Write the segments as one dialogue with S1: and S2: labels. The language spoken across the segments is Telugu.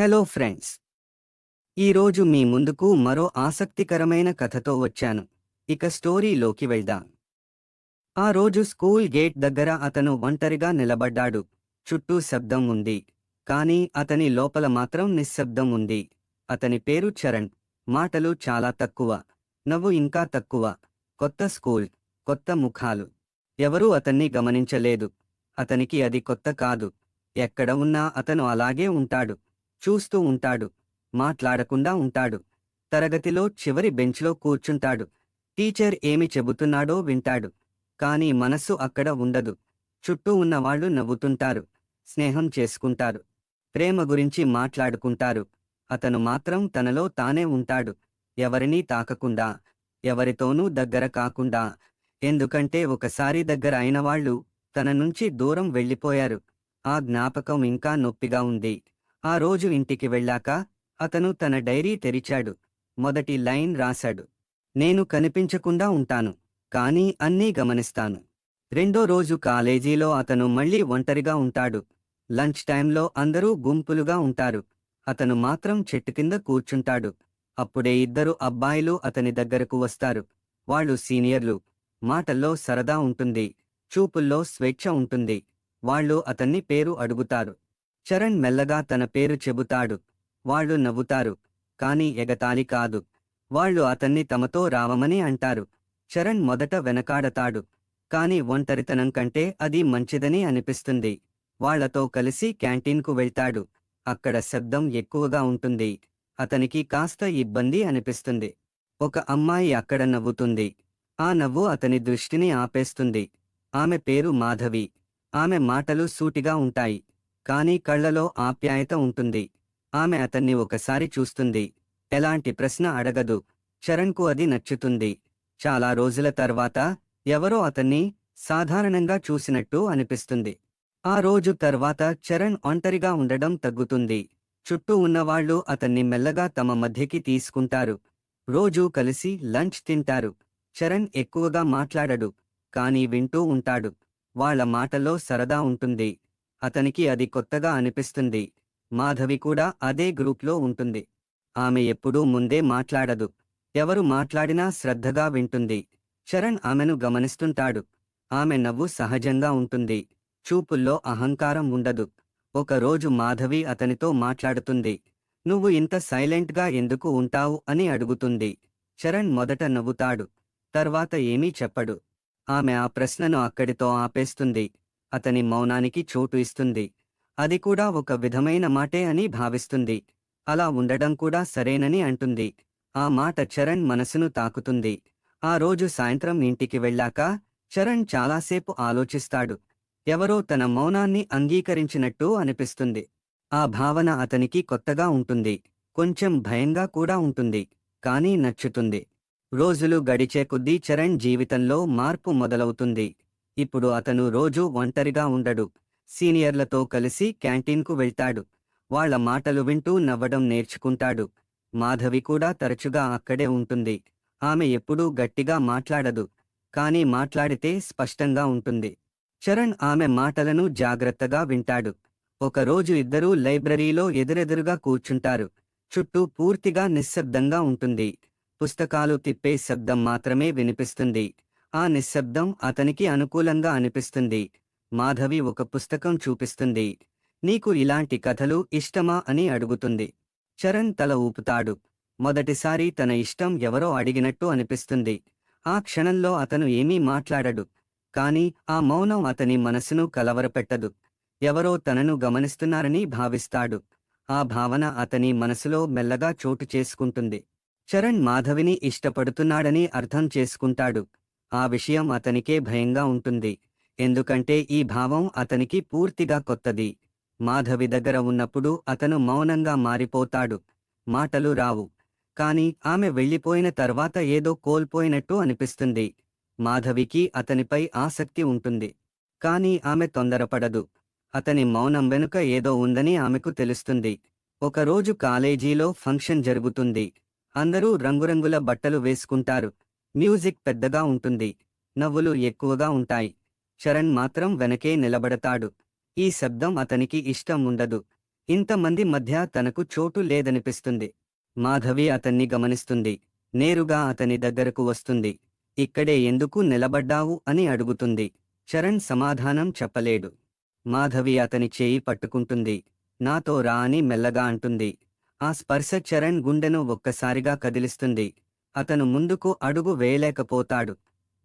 S1: Hello friends. ఈరోజు మీ ముందుకు మరో ఆసక్తికరమైన కథతో వచ్చాను. ఇక స్టోరీలోకి వెళ్దాం. ఆ రోజు స్కూల్ గేట్ దగ్గర అతను ఒంటరిగా నిలబడ్డాడు. చుట్టూ శబ్దం ఉంది. కానీ అతని లోపల మాత్రం నిశ్శబ్దం ఉంది. అతని పేరు చరణ్. మాటలు చాలా తక్కువ. నవ్వు ఇంకా తక్కువ. కొత్త స్కూల్. కొత్త ముఖాలు. ఎవరూ అతన్ని గమనించలేదు. అతనికి అది కొత్త కాదు. ఎక్కడ ఉన్నా అతను అలాగే ఉంటాడు. చూస్తూ ఉంటాడు. మాట్లాడకుండా ఉంటాడు. తరగతిలో చివరి బెంచ్లో కూర్చుంటాడు. టీచర్ ఏమి చెబుతున్నాడో వింటాడు. కాని మనస్సు అక్కడ ఉండదు. చుట్టూ ఉన్నవాళ్ళు నవ్వుతుంటారు. స్నేహం చేసుకుంటారు. ప్రేమ గురించి మాట్లాడుకుంటారు. అతను మాత్రం తనలో తానే ఉంటాడు. ఎవరినీ తాకకుండా ఎవరితోనూ దగ్గర కాకుండా. ఎందుకంటే ఒకసారి దగ్గర అయినవాళ్ళు తన నుంచి దూరం వెళ్ళిపోయారు. ఆ జ్ఞాపకం ఇంకా నొప్పిగా ఉంది. ఆ రోజు ఇంటికి వెళ్ళాక అతను తన డైరీ తెరిచాడు. మొదటి లైన్ రాశాడు. నేను కనిపించకుండా ఉంటాను కానీ అన్నీ గమనిస్తాను. రెండో రోజు కాలేజీలో అతను మళ్ళీ ఒంటరిగా ఉంటాడు. లంచ్ టైంలో అందరూ గుంపులుగా ఉంటారు. అతను మాత్రం చెట్టు కింద కూర్చుంటాడు. అప్పుడే ఇద్దరు అబ్బాయిలు అతని దగ్గరకు వస్తారు. వాళ్ళు సీనియర్లు. మాటల్లో సరదా ఉంటుంది. చూపుల్లో స్వేచ్ఛ ఉంటుంది. వాళ్ళు అతన్ని పేరు అడుగుతారు. చరణ్ మెల్లగా తన పేరు చెబుతాడు. వాళ్ళు నవ్వుతారు. కాని ఎగతాళి కాదు. వాళ్ళు అతన్ని తమతో రావమని అంటారు. చరణ్ మొదట వెనకాడతాడు. కాని ఒంటరితనం కంటే అది మంచిదని అనిపిస్తుంది. వాళ్ళతో కలిసి క్యాంటీన్కు వెళ్తాడు. అక్కడ శబ్దం ఎక్కువగా ఉంటుంది. అతనికి కాస్త ఇబ్బంది అనిపిస్తుంది. ఒక అమ్మాయి అక్కడ నవ్వుతుంది. ఆ నవ్వు అతని దృష్టిని ఆపేస్తుంది. ఆమె పేరు మాధవి. ఆమె మాటలు సూటిగా ఉంటాయి. కాని కళ్ళలో ఆప్యాయత ఉంటుంది. ఆమె అతన్ని ఒకసారి చూస్తుంది. ఎలాంటి ప్రశ్న అడగదు. చరణ్కు అది నచ్చుతుంది. చాలా రోజుల తర్వాత ఎవరో అతన్ని సాధారణంగా చూసినట్టు అనిపిస్తుంది. ఆ రోజు తర్వాత చరణ్ ఒంటరిగా ఉండడం తగ్గుతుంది. చుట్టూ ఉన్నవాళ్ళు అతన్ని మెల్లగా తమ మధ్యకి తీసుకుంటారు. రోజూ కలిసి లంచ్ తింటారు. చరణ్ ఎక్కువగా మాట్లాడడు కాని వింటూ ఉంటాడు. వాళ్ళ మాటలో సరదా ఉంటుంది. అతనికి అది కొత్తగా అనిపిస్తుంది. మాధవి కూడా అదే గ్రూప్లో ఉంటుంది. ఆమె ఎప్పుడూ ముందే మాట్లాడదు. ఎవరు మాట్లాడినా శ్రద్ధగా వింటుంది. చరణ్ ఆమెను గమనిస్తుంటాడు. ఆమె నవ్వు సహజంగా ఉంటుంది. చూపుల్లో అహంకారం ఉండదు. ఒకరోజు మాధవి అతనితో మాట్లాడుతుంది. నువ్వు ఇంత సైలెంట్గా ఎందుకు ఉంటావు? అని అడుగుతుంది. చరణ్ మొదట నవ్వుతాడు. తర్వాత ఏమీ చెప్పడు. ఆమె ఆ ప్రశ్నను అక్కడితో ఆపేస్తుంది. అతని మౌనానికి చోటు ఇస్తుంది. అది కూడా ఒక విధమైన మాటే అని భావిస్తుంది. అలా ఉండడం కూడా సరేనని అంటుంది. ఆ మాట చరణ్ మనసును తాకుతుంది. ఆ రోజు సాయంత్రం ఇంటికి వెళ్ళాక చరణ్ చాలాసేపు ఆలోచిస్తాడు. ఎవరో తన మౌనాన్ని అంగీకరించినట్టు అనిపిస్తుంది. ఆ భావన అతనికి కొత్తగా ఉంటుంది. కొంచెం భయంగా కూడా ఉంటుంది. కానీ నచ్చుతుంది. రోజులు గడిచే కొద్దీ చరణ్ జీవితంలో మార్పు మొదలవుతుంది. ఇప్పుడు అతను రోజూ ఒంటరిగా ఉండడు. సీనియర్లతో కలిసి క్యాంటీన్కు వెళ్తాడు. వాళ్ళ మాటలు వింటూ నవ్వడం నేర్చుకుంటాడు. మాధవి కూడా తరచుగా అక్కడే ఉంటుంది. ఆమె ఎప్పుడూ గట్టిగా మాట్లాడదు. కాని మాట్లాడితే స్పష్టంగా ఉంటుంది. చరణ్ ఆమె మాటలను జాగ్రత్తగా వింటాడు. ఒకరోజు ఇద్దరూ లైబ్రరీలో ఎదురెదురుగా కూర్చుంటారు. చుట్టూ పూర్తిగా నిశ్శబ్దంగా ఉంటుంది. పుస్తకాలు తిప్పే శబ్దం మాత్రమే వినిపిస్తుంది. ఆ నిశ్శబ్దం అతనికి అనుకూలంగా అనిపిస్తుంది. మాధవి ఒక పుస్తకం చూపిస్తుంది. నీకు ఇలాంటి కథలు ఇష్టమా అని అడుగుతుంది. చరణ్ తల ఊపుతాడు. మొదటిసారి తన ఇష్టం ఎవరో అడిగినట్టు అనిపిస్తుంది. ఆ క్షణంలో అతను ఏమీ మాట్లాడడు. కాని ఆ మౌనం అతని మనసును కలవరపెట్టదు. ఎవరో తనను గమనిస్తున్నారని భావిస్తాడు. ఆ భావన అతని మనసులో మెల్లగా చోటు చేసుకుంటుంది. చరణ్ మాధవిని ఇష్టపడుతున్నాడని అర్థం చేసుకుంటాడు. ఆ విషయం అతనికే భయంగా ఉంటుంది. ఎందుకంటే ఈ భావం అతనికి పూర్తిగా కొత్తది. మాధవి దగ్గర ఉన్నప్పుడు అతను మౌనంగా మారిపోతాడు. మాటలు రావు. కాని ఆమె వెళ్ళిపోయిన తర్వాత ఏదో కోల్పోయినట్టు అనిపిస్తుంది. మాధవికి అతనిపై ఆసక్తి ఉంటుంది. కాని ఆమె తొందరపడదు. అతని మౌనం వెనుక ఏదో ఉందని ఆమెకు తెలుస్తుంది. ఒకరోజు కాలేజీలో ఫంక్షన్ జరుగుతుంది. అందరూ రంగురంగుల బట్టలు వేసుకుంటారు. మ్యూజిక్ పెద్దగా ఉంటుంది. నవ్వులు ఎక్కువగా ఉంటాయి. చరణ్ మాత్రం వెనకే నిలబడతాడు. ఈ శబ్దం అతనికి ఇష్టం ఉండదు. ఇంతమంది మధ్య తనకు చోటు లేదనిపిస్తుంది. మాధవి అతన్ని గమనిస్తుంది. నేరుగా అతని దగ్గరకు వస్తుంది. ఇక్కడే ఎందుకు నిలబడ్డావు? అని అడుగుతుంది. చరణ్ సమాధానం చెప్పలేడు. మాధవి అతని చేయి పట్టుకుంటుంది. నాతో రా అని మెల్లగా అంటుంది. ఆ స్పర్శ చరణ్ గుండెను ఒక్కసారిగా కదిలిస్తుంది. అతను ముందుకు అడుగు వేయలేకపోతాడు.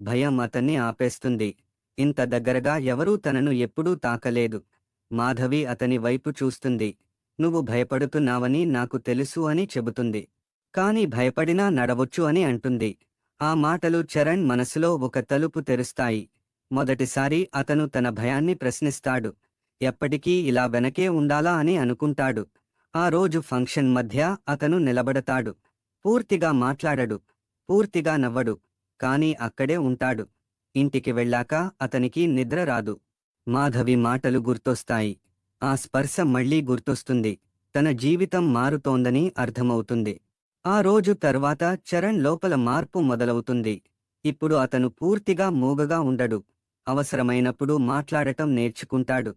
S1: భయం అతన్ని ఆపేస్తుంది. ఇంత దగ్గరగా ఎవరూ తనను ఎప్పుడూ తాకలేదు. మాధవి అతని వైపు చూస్తుంది. నువ్వు భయపడుతున్నావని నాకు తెలుసు అని చెబుతుంది. కాని భయపడినా నడవచ్చు అని అంటుంది. ఆ మాటలు చరణ్ మనసులో ఒక తలుపు తెరుస్తాయి. మొదటిసారి అతను తన భయాన్ని ప్రశ్నిస్తాడు. ఎప్పటికీ ఇలా వెనకే ఉండాలా అని అనుకుంటాడు. ఆ రోజు ఫంక్షన్ మధ్య అతను నిలబడతాడు. పూర్తిగా మాట్లాడడు. పూర్తిగా నవ్వడు. కాని అక్కడే ఉంటాడు. ఇంటికి వెళ్ళాక అతనికి నిద్ర రాదు. మాధవి మాటలు గుర్తొస్తాయి. ఆ స్పర్శ మళ్ళీ గుర్తొస్తుంది. తన జీవితం మారుతోందని అర్థమవుతుంది. ఆ రోజు తర్వాత చరణ్ లోపల మార్పు మొదలవుతుంది. ఇప్పుడు అతను పూర్తిగా మూగగా ఉండడు. అవసరమైనప్పుడు మాట్లాడటం నేర్చుకుంటాడు.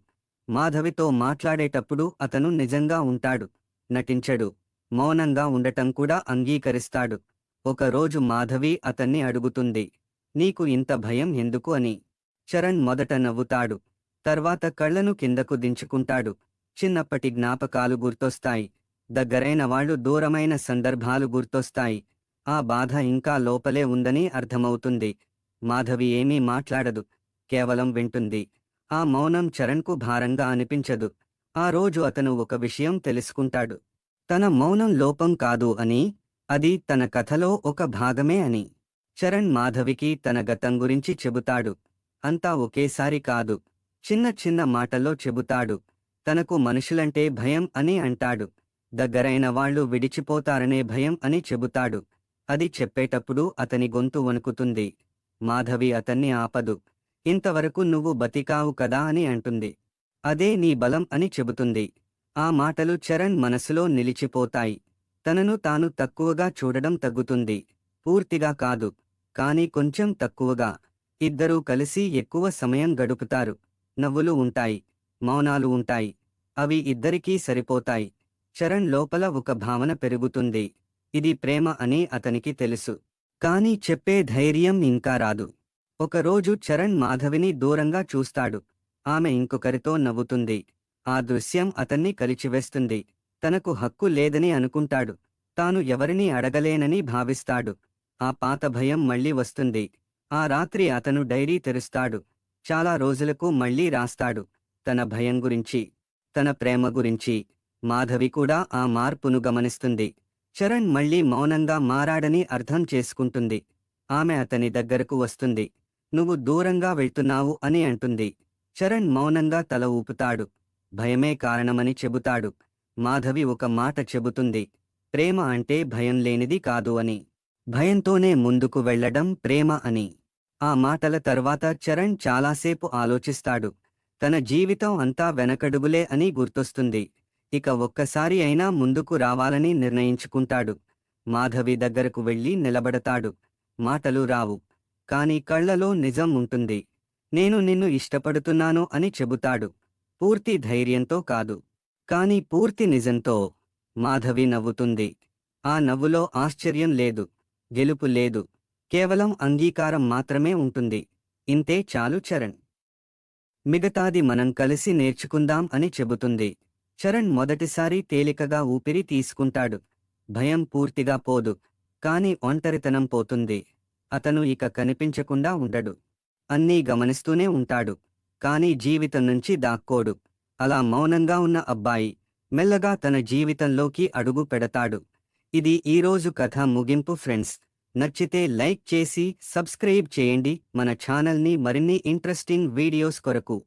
S1: మాధవితో మాట్లాడేటప్పుడు అతను నిజంగా ఉంటాడు. నటించడు. మౌనంగా ఉండటం కూడా అంగీకరిస్తాడు. ఒకరోజు మాధవి అతన్ని అడుగుతుంది నీకు ఇంత భయం ఎందుకు? అని. చరణ్ మొదట నవ్వుతాడు. తర్వాత కళ్ళను కిందకు దించుకుంటాడు. చిన్నప్పటి జ్ఞాపకాలు గుర్తొస్తాయి. దగ్గరైన వాళ్ళు దూరమైన సందర్భాలు గుర్తొస్తాయి. ఆ బాధ ఇంకా లోపలే ఉందని అర్థమవుతుంది. మాధవి ఏమీ మాట్లాడదు కేవలం వింటుంది. ఆ మౌనం చరణ్కు భారంగా అనిపించదు. ఆ రోజు అతను ఒక విషయం తెలుసుకుంటాడు. తన మౌనం లోపం కాదు అని అది తన కథలో ఒక భాగమే అని. చరణ్ మాధవికి తన గతం గురించి చెబుతాడు. అంతా ఒకేసారి కాదు. చిన్న చిన్న మాటల్లో చెబుతాడు. తనకు మనుషులంటే భయం అని అంటాడు. దగ్గరైన వాళ్ళు విడిచిపోతారనే భయం అని చెబుతాడు. అది చెప్పేటప్పుడు అతని గొంతు వణుకుతుంది. మాధవి అతన్ని ఆపదు. ఇంతవరకు నువ్వు బతికావు కదా అని అంటుంది. అదే నీ బలం అని చెబుతుంది. ఆ మాటలు చరణ్ మనసులో నిలిచిపోతాయి. తనను తాను తక్కువగా చూడడం తగ్గుతుంది. పూర్తిగా కాదు. కాని కొంచెం తక్కువగా. ఇద్దరూ కలిసి ఎక్కువ సమయం గడుపుతారు. నవ్వులు ఉంటాయి. మౌనాలు ఉంటాయి. అవి ఇద్దరికీ సరిపోతాయి. చరణ్ లోపల ఒక భావన పెరుగుతుంది. ఇది ప్రేమ అని అతనికి తెలుసు. కాని చెప్పే ధైర్యం ఇంకా రాదు. ఒకరోజు చరణ్ మాధవిని దూరంగా చూస్తాడు. ఆమె ఇంకొకరితో నవ్వుతుంది. ఆ దృశ్యం అతన్ని కలిచివేస్తుంది. తనకు హక్కు లేదని అనుకుంటాడు. తాను ఎవరినీ అడగలేనని భావిస్తాడు. ఆ పాత భయం మళ్ళీ వస్తుంది. ఆ రాత్రి అతను డైరీ తెరుస్తాడు. చాలా రోజులకు మళ్ళీ రాస్తాడు. తన భయం గురించి తన ప్రేమ గురించి. మాధవి కూడా ఆ మార్పును గమనిస్తుంది. చరణ్ మళ్ళీ మౌనంగా మారాడని అర్థం చేసుకుంటుంది. ఆమె అతని దగ్గరకు వస్తుంది. నువ్వు దూరంగా వెళ్తున్నావు అని అంటుంది. చరణ్ మౌనంగా తల ఊపుతాడు. భయమే కారణమని చెబుతాడు. మాధవి ఒక మాట చెబుతుంది. ప్రేమ అంటే భయం లేనిది కాదు అని. భయంతోనే ముందుకు వెళ్ళడం ప్రేమ అని. ఆ మాటల తర్వాత చరణ్ చాలాసేపు ఆలోచిస్తాడు. తన జీవితం అంతా వెనకడుగులే అని గుర్తొస్తుంది. ఇక ఒక్కసారి అయినా ముందుకు రావాలని నిర్ణయించుకుంటాడు. మాధవి దగ్గరకు వెళ్ళి నిలబడతాడు. మాటలు రావు. కాని కళ్ళలో నిజం ఉంటుంది. నేను నిన్ను ఇష్టపడుతున్నాను అని చెబుతాడు. పూర్తి ధైర్యంతో కాదు. కాని పూర్తి నిజంతో మాధవి నవ్వుతుంది. ఆ నవ్వులో ఆశ్చర్యం లేదు. గెలుపు లేదు. కేవలం అంగీకారం మాత్రమే ఉంటుంది. ఇంతే చాలు చరణ్. మిగతాది మనం కలిసి నేర్చుకుందాం అని చెబుతుంది. చరణ్ మొదటిసారి తేలికగా ఊపిరి తీసుకుంటాడు. భయం పూర్తిగా పోదు. కాని ఒంటరితనం పోతుంది. అతను ఇక కనిపించకుండా ఉండడు. అన్నీ గమనిస్తూనే ఉంటాడు. కాని జీవితం నుంచి దాక్కోడు. అలా మౌనంగా ఉన్న అబ్బాయి మెల్లగా తన జీవితంలోకి అడుగు పెడతాడు. ఇది ఈరోజు కథ ముగింపు ఫ్రెండ్స్. నచ్చితే లైక్ చేసి సబ్స్క్రైబ్ చేయండి. మన ఛానల్ని మరిన్ని ఇంట్రెస్టింగ్ వీడియోస్ కొరకు.